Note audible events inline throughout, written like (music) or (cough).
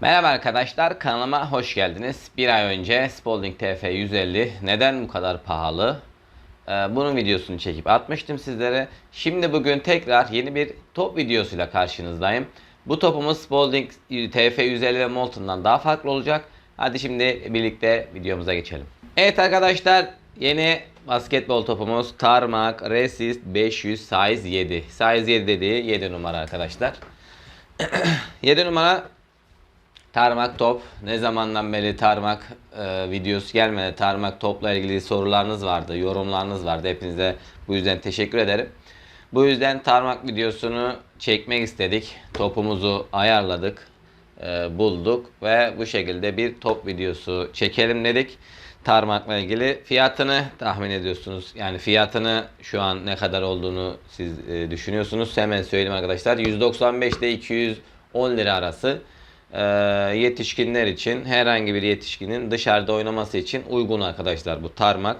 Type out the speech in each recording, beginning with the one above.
Merhaba arkadaşlar kanalıma hoş geldiniz. Bir ay önce Spalding TF 150 neden bu kadar pahalı? Ee, bunun videosunu çekip atmıştım sizlere. Şimdi bugün tekrar yeni bir top videosuyla karşınızdayım. Bu topumuz Spalding TF 150 ve Molten'dan daha farklı olacak. Hadi şimdi birlikte videomuza geçelim. Evet arkadaşlar yeni basketbol topumuz Tarmac Resist 500 size 7. Size 7 dediği 7 numara arkadaşlar. (clears throat) 7 numara Tarmak top. Ne zamandan beri tarmak e, videosu gelmedi. Tarmak topla ilgili sorularınız vardı, yorumlarınız vardı. Hepinize bu yüzden teşekkür ederim. Bu yüzden tarmak videosunu çekmek istedik. Topumuzu ayarladık, e, bulduk ve bu şekilde bir top videosu çekelim dedik. Tarmakla ilgili fiyatını tahmin ediyorsunuz. Yani fiyatını şu an ne kadar olduğunu siz e, düşünüyorsunuz. Hemen söyleyeyim arkadaşlar. 195 ile 210 lira arası e, yetişkinler için herhangi bir yetişkinin dışarıda oynaması için uygun arkadaşlar bu tarmak.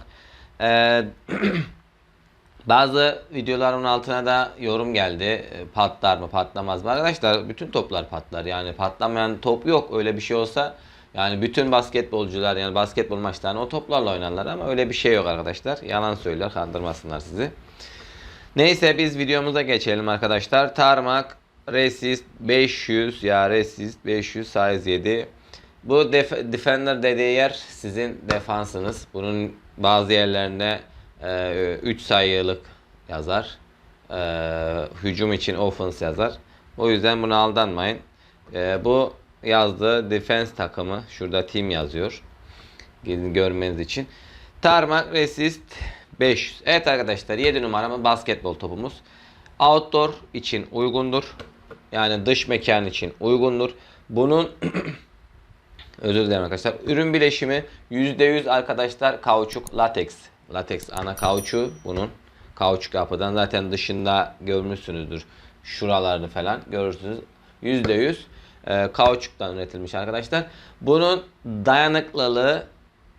E, (clears throat) bazı videoların altına da yorum geldi. E, Patlar mı patlamaz mı? Arkadaşlar bütün toplar patlar. Yani patlamayan top yok. Öyle bir şey olsa yani bütün basketbolcular yani basketbol maçlarını o toplarla oynarlar ama öyle bir şey yok arkadaşlar. Yalan söyler kandırmasınlar sizi. Neyse biz videomuza geçelim arkadaşlar. Tarmak Resist 500 ya Resist 500 size 7. Bu def- Defender dediği yer sizin defansınız. Bunun bazı yerlerinde 3 sayılık yazar. E, hücum için offense yazar. O yüzden buna aldanmayın. E, bu yazdığı defense takımı. Şurada team yazıyor. Gidin görmeniz için. Tarmak Resist 500. Evet arkadaşlar 7 numaralı basketbol topumuz. Outdoor için uygundur. Yani dış mekan için uygundur. Bunun (clears throat) özür dilerim arkadaşlar. Ürün bileşimi %100 arkadaşlar kauçuk lateks. Lateks ana kauçuğu bunun. Kauçuk yapıdan zaten dışında görmüşsünüzdür. Şuralarını falan görürsünüz. %100 e, kauçuktan üretilmiş arkadaşlar. Bunun dayanıklılığı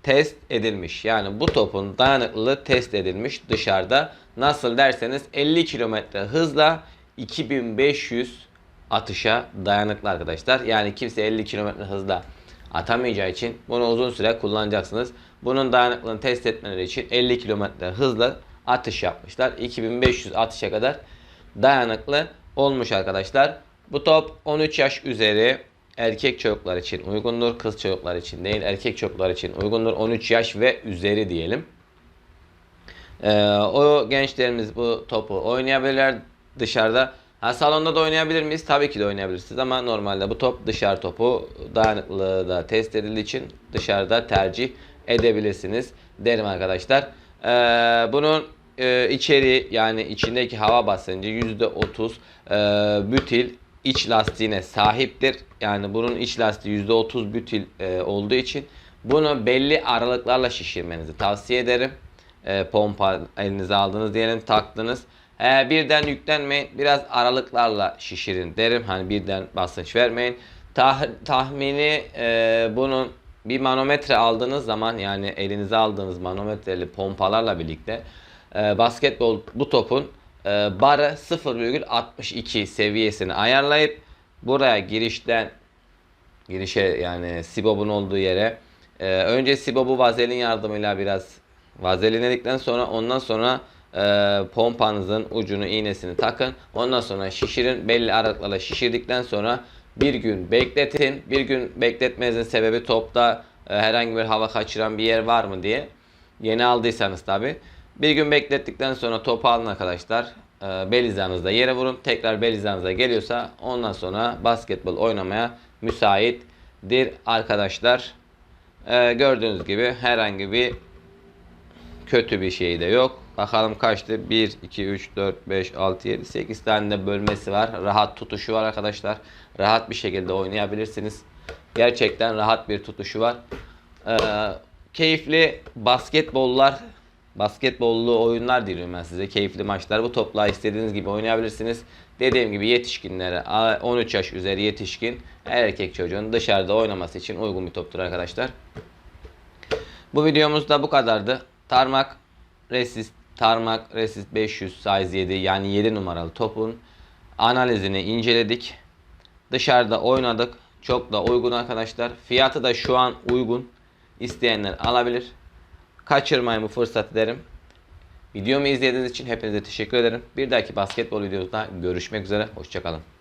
test edilmiş. Yani bu topun dayanıklılığı test edilmiş dışarıda. Nasıl derseniz 50 km hızla 2500 atışa dayanıklı arkadaşlar. Yani kimse 50 km hızla atamayacağı için bunu uzun süre kullanacaksınız. Bunun dayanıklılığını test etmeleri için 50 km hızla atış yapmışlar. 2500 atışa kadar dayanıklı olmuş arkadaşlar. Bu top 13 yaş üzeri erkek çocuklar için uygundur. Kız çocuklar için değil erkek çocuklar için uygundur. 13 yaş ve üzeri diyelim. Ee, o gençlerimiz bu topu oynayabilirler dışarıda. Ha, salonda da oynayabilir miyiz? Tabii ki de oynayabilirsiniz ama normalde bu top dışarı topu dayanıklılığı da test edildiği için dışarıda tercih edebilirsiniz derim arkadaşlar. Ee, bunun e, içeriği yani içindeki hava basıncı %30 e, bütil iç lastiğine sahiptir. Yani bunun iç lastiği %30 bütil e, olduğu için bunu belli aralıklarla şişirmenizi tavsiye ederim. E, pompa elinize aldınız diyelim taktınız. E, birden yüklenmeyin. Biraz aralıklarla şişirin derim. Hani birden basınç vermeyin. Tah, tahmini e, bunun bir manometre aldığınız zaman yani elinize aldığınız manometreli pompalarla birlikte e, basketbol bu topun e, barı 0,62 seviyesini ayarlayıp buraya girişten girişe yani sibobun olduğu yere e, önce sibobu vazelin yardımıyla biraz vazelinledikten sonra ondan sonra e, pompanızın ucunu iğnesini takın. Ondan sonra şişirin. Belli aralıklarla şişirdikten sonra bir gün bekletin. Bir gün bekletmenizin sebebi topta e, herhangi bir hava kaçıran bir yer var mı diye. Yeni aldıysanız tabi. Bir gün beklettikten sonra topu alın arkadaşlar. E, bel hizanızda yere vurun. Tekrar bel hizanıza geliyorsa ondan sonra basketbol oynamaya müsaittir arkadaşlar. E, gördüğünüz gibi herhangi bir kötü bir şey de yok. Bakalım kaçtı? 1, 2, 3, 4, 5, 6, 7, 8 tane de bölmesi var. Rahat tutuşu var arkadaşlar. Rahat bir şekilde oynayabilirsiniz. Gerçekten rahat bir tutuşu var. Ee, keyifli basketbollar, basketbollu oyunlar diliyorum ben size. Keyifli maçlar. Bu topla istediğiniz gibi oynayabilirsiniz. Dediğim gibi yetişkinlere, 13 yaş üzeri yetişkin erkek çocuğun dışarıda oynaması için uygun bir toptur arkadaşlar. Bu videomuz da bu kadardı. Tarmak Resist Tarmak Resist 500 size 7 yani 7 numaralı topun analizini inceledik. Dışarıda oynadık. Çok da uygun arkadaşlar. Fiyatı da şu an uygun. İsteyenler alabilir. Kaçırmayın bu fırsatı derim. Videomu izlediğiniz için hepinize teşekkür ederim. Bir dahaki basketbol videosunda görüşmek üzere. Hoşçakalın.